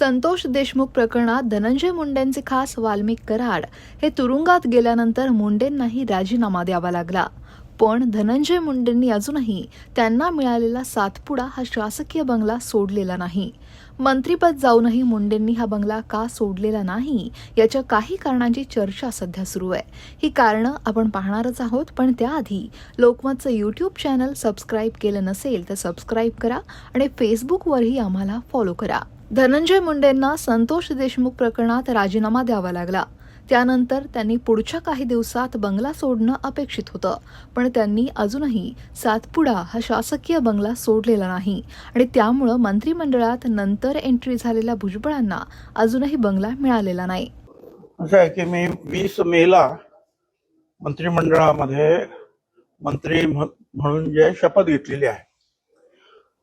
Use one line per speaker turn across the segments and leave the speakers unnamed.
संतोष देशमुख प्रकरणात धनंजय मुंडेंचे खास वाल्मिक कराड हे तुरुंगात गेल्यानंतर मुंडेंनाही राजीनामा द्यावा लागला. पण धनंजय मुंडेंनी अजूनही त्यांना मिळालेला सातपुडा हा शासकीय बंगला सोडलेला नाही. मंत्रीपद जाऊनही मुंडेंनी हा बंगला का सोडलेला नाही याच्या काही कारणांची चर्चा सध्या सुरू आहे. ही कारणं आपण पाहणारच आहोत पण त्याआधी लोकमतचं यूट्यूब चॅनल सबस्क्राईब केलं नसेल तर सबस्क्राईब करा आणि फेसबुकवरही आम्हाला फॉलो करा. धनंजय मुंडेंना संतोष देशमुख प्रकरणात राजीनामा द्यावा लागला. त्यानंतर त्यांनी पुढच्या काही दिवसात बंगला सोडणं अपेक्षित होतं. पण त्यांनी अजूनही सातपुडा हा शासकीय बंगला सोडलेला नाही. आणि त्यामुळं मंत्रिमंडळात नंतर एंट्री झालेल्या भुजबळांना अजूनही बंगला मिळालेला नाही.
असं आहे की मी वीस मेला मंत्रिमंडळामध्ये मंत्री म्हणून जे शपथ घेतलेली आहे.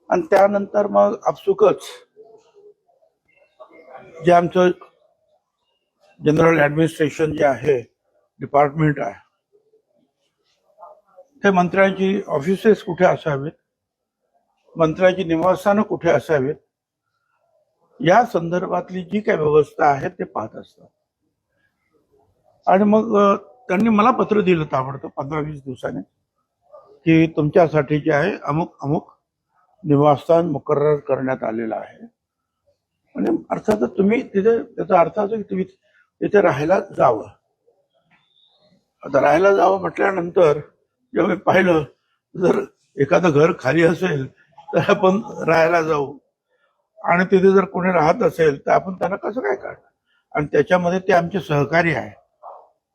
आणि त्यानंतर मग आपसुकच जे आमचं जनरल ऍडमिनिस्ट्रेशन जे आहे डिपार्टमेंट आहे ते मंत्र्यांची ऑफिसेस कुठे असावेत? मंत्र्यांची निवासस्थानं कुठे असावेत? या संदर्भातली जी काही व्यवस्था आहे ते पाहत असतात. आणि मग त्यांनी मला पत्र दिलं ताबडतोब पंधरा वीस दिवसाने की तुमच्यासाठी जे आहे अमुक अमुक निवासस्थान मुकर्र करण्यात आलेलं आहे. म्हणजे आणि अर्थातच तुम्ही तिथे त्याचा अर्थ असं की तुम्ही तिथे राहायला जावं. आता राहायला जावं म्हटल्यानंतर जेव्हा मी पाहिलं जर एखादं घर खाली असेल तर आपण राहायला जाऊ. आणि तिथे जर कोणी राहत असेल तर आपण त्यांना कसं काय काढणार आणि त्याच्यामध्ये ते आमचे सहकारी आहे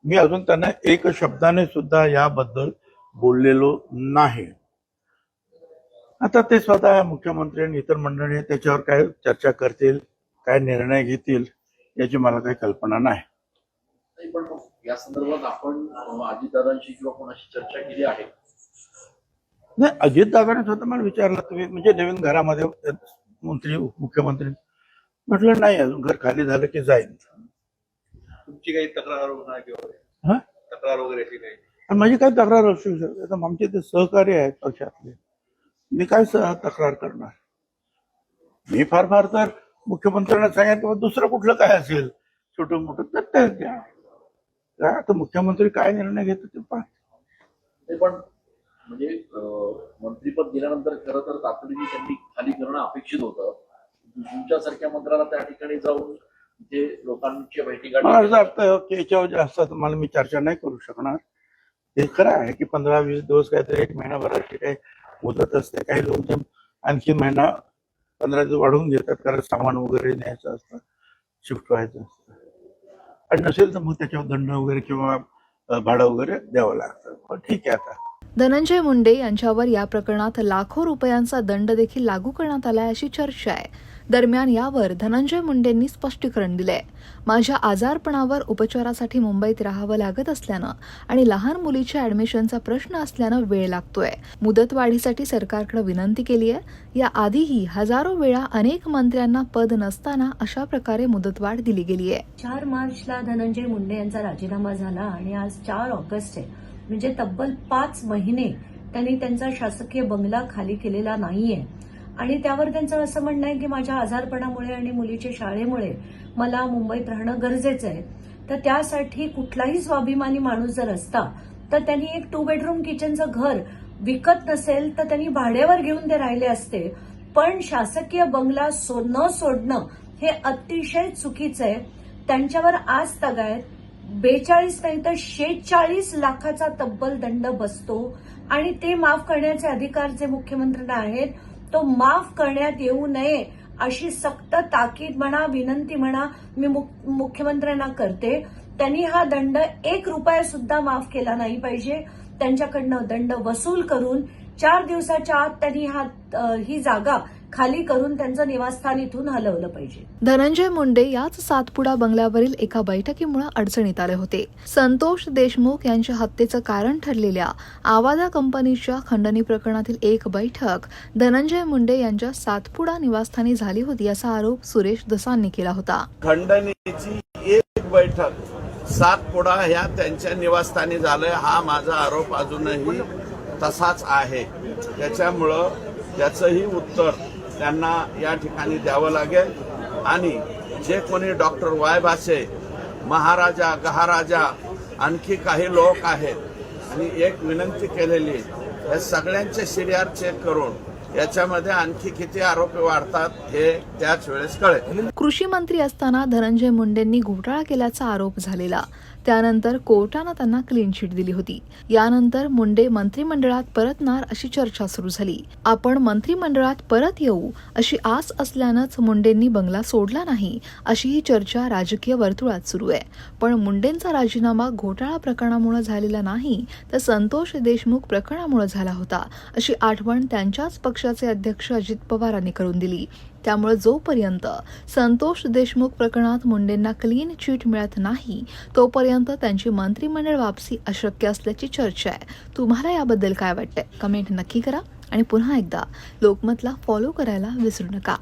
मी अजून त्यांना एक शब्दाने सुद्धा याबद्दल बोललेलो नाही. आता ते स्वतः मुख्यमंत्री आणि इतर मंडळी त्याच्यावर काय चर्चा करतील? काय निर्णय घेतील याची मला काही कल्पना नाही.
नाही पण या संदर्भात आपण अजितदादांशी किंवा कोणाशी चर्चा केली आहे?
नाही अजितदादाने स्वतः मला विचारलं तुम्ही म्हणजे नवीन घरामध्ये मंत्री मुख्यमंत्री म्हटलं नाही अजून घर खाली झालं की जाईल
तुमची काही तक्रार वगैरे? किंवा
हा?
तक्रार वगैरे अशी काही?
आणि माझी काय तक्रार असू शकते? आमचे ते सहकारी आहेत पक्षातले. मी काय सह तक्रार करणार? मी फार फार तर मुख्यमंत्र्यांना सांगितलं "बाबा, दुसरं कुठलं काय असेल छोटं मोठं तर ते द्या. काय आता मुख्यमंत्री काय निर्णय घेतो ते
पण म्हणजे मंत्रीपद गेल्यानंतर खरं तर तातडीने त्यांनी खाली करणं अपेक्षित होतं. तुमच्यासारख्या मंत्र्याला त्या ठिकाणी जाऊन जे लोकांच्या
की याच्यावर जास्त आता मला मी चर्चा नाही करू शकणार. हे खरं आहे की पंधरा वीस दिवस काहीतरी एक महिनाभराची काही मुदत असते काही लोक आणखी महिना पंधरा दिवस वाढवून घेतात कारण सामान वगैरे न्यायचं असतं शिफ्ट व्हायचं असतं. आणि नसेल तर मग त्याच्यावर दंड वगैरे किंवा भाडं वगैरे द्यावं लागतं. पण ठीक आहे आता.
धनंजय मुंडे यांच्यावर या प्रकरणात लाखो रुपयांचा दंड देखील लागू करण्यात आलाय अशी चर्चा आहे. दरम्यान यावर धनंजय मुंडेंनी स्पष्टीकरण दिलंय. माझ्या आजारपणावर उपचारासाठी मुंबईत राहावं लागत असल्यानं आणि लहान मुलीच्या ऍडमिशनचा प्रश्न असल्यानं वेळ लागतोय. मुदतवाढीसाठी सरकारकडे विनंती केली आहे या आधीही हजारो वेळा अनेक मंत्र्यांना पद नसताना अशा प्रकारे मुदतवाढ दिली गेली आहे
चार मार्चला धनंजय मुंडे यांचा राजीनामा झाला आणि आज चार ऑगस्ट आहे म्हणजे तब्बल पाच महिने त्यांनी त्यांचा शासकीय बंगला खाली केलेला नाहीये. आणि त्यावर त्यांचं असं म्हणणं आहे की माझ्या आजारपणामुळे आणि मुलीच्या शाळेमुळे मला मुंबईत राहणं गरजेचं आहे. तर त्यासाठी कुठलाही स्वाभिमानी माणूस जर असता तर त्यांनी एक टू बेडरूम किचनचं घर विकत नसेल तर त्यांनी भाड्यावर घेऊन ते राहिले असते. पण शासकीय बंगला सो न सोडणं हे अतिशय चुकीचं आहे. त्यांच्यावर आज तगायत बेचाळीस नाही तर शेहेचाळीस लाखाचा तब्बल दंड बसतो. आणि ते माफ करण्याचे अधिकार जे मुख्यमंत्र्यांना आहेत तो माफ करण्यात येऊ नये अशी सक्त ताकीद म्हणा विनंती म्हणा मी मुख्यमंत्र्यांना करते. त्यांनी हा दंड एक रुपया सुद्धा माफ केला नाही पाहिजे. त्यांच्याकडनं दंड वसूल करून चार दिवसाच्या आत त्यांनी हा ही जागा खाली करून त्यांचं निवासस्थान इथून हलवलं पाहिजे.
धनंजय मुंडे याच सातपुडा बंगल्यावरील एका बैठकीमुळे अडचणीत आले होते. संतोष देशमुख यांच्या हत्येचं कारण ठरलेल्या आवादा कंपनीच्या खंडणी प्रकरणातील एक बैठक धनंजय मुंडे यांच्या सातपुडा निवासस्थानी झाली होती असा आरोप सुरेश दसांनी केला होता.
खंडणीची एक बैठक सात पुढा ह्या त्यांच्या निवासस्थानी झालंय हा माझा आरोप अजूनही तसाच आहे. त्याच्यामुळं त्याचंही उत्तर त्यांना या ठिकाणी द्यावं लागेल. आणि जे कोणी डॉक्टर वायबासे महाराजा गहाराजा आणखी काही लोक आहेत आणि एक विनंती केलेली या सगळ्यांचे सिरियार चेक करून याच्यामध्ये आणखी किती आरोपी वाढतात हे त्याच वेळेस कळेल.
कृषी मंत्री असताना धनंजय मुंडेंनी घोटाळा केल्याचा आरोप झालेला. त्यानंतर कोर्टानं त्यांना क्लीन चिट दिली होती. यानंतर मुंडे मंत्रिमंडळात परतणार अशी चर्चा सुरू झाली. आपण मंत्रिमंडळात परत येऊ अशी आस असल्यानंच मुंडेंनी बंगला सोडला नाही अशी ही चर्चा राजकीय वर्तुळात सुरू आहे. पण मुंडेंचा राजीनामा घोटाळा प्रकरणामुळे झालेला नाही तर संतोष देशमुख प्रकरणामुळे झाला होता अशी आठवण त्यांच्याच पक्षाचे अध्यक्ष अजित पवारांनी करून दिली. त्यामुळे जोपर्यंत संतोष देशमुख प्रकरणात मुंडेंना क्लीन चिट मिळत नाही तोपर्यंत त्यांची मंत्रिमंडळ वापसी अशक्य असल्याची चर्चा आहे. तुम्हाला याबद्दल काय वाटतंय? कमेंट नक्की करा आणि पुन्हा एकदा लोकमतला फॉलो करायला विसरू नका.